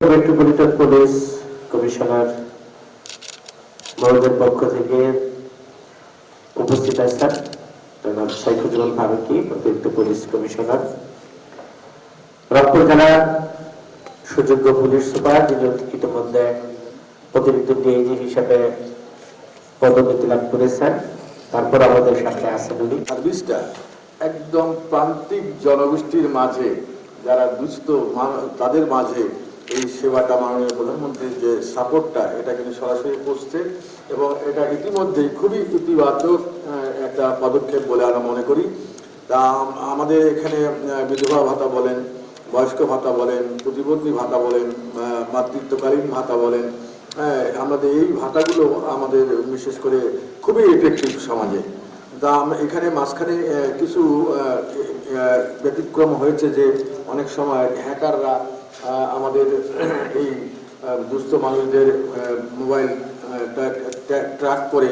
Metropolitan police commissioner পক্ষ থেকে উপস্থিত আছেন। সাইফুজ্জামান ফারুকি, অতিরিক্ত পুলিশ কমিশনার। রংপুর সুযোগ্য পুলিশ সুপার, যিনি ইতিমধ্যে অতিরিক্ত ডিআইজি হিসাবে পদোন্নতি লাভ করেছেন, তারপর আমাদের সাথে আছেন উনি। সার্ভিসটা একদম প্রান্তিক জনগোষ্ঠীর মাঝে, যারা দুস্থ তাদের মাঝে এই সেবাটা মাননীয় প্রধানমন্ত্রীর যে সাপোর্টটা, এটা কিন্তু সরাসরি পৌঁছছে এবং এটা ইতিমধ্যেই খুবই ইতিবাচক একটা পদক্ষেপ বলে আমরা মনে করি। তা আমাদের এখানে বিধবা ভাতা বলেন, বয়স্ক ভাতা বলেন প্রতিবন্ধী ভাতা বলেন মাতৃত্বকালীন ভাতা বলেন হ্যাঁ আমাদের এই ভাতাগুলো আমাদের বিশেষ করে খুবই এফেক্টিভ সমাজে। তা এখানে মাঝখানে কিছু ব্যতিক্রম হয়েছে যে অনেক সময় হ্যাকাররা আমাদের এই দুস্থ মানুষদের মোবাইল ট্র্যাক করে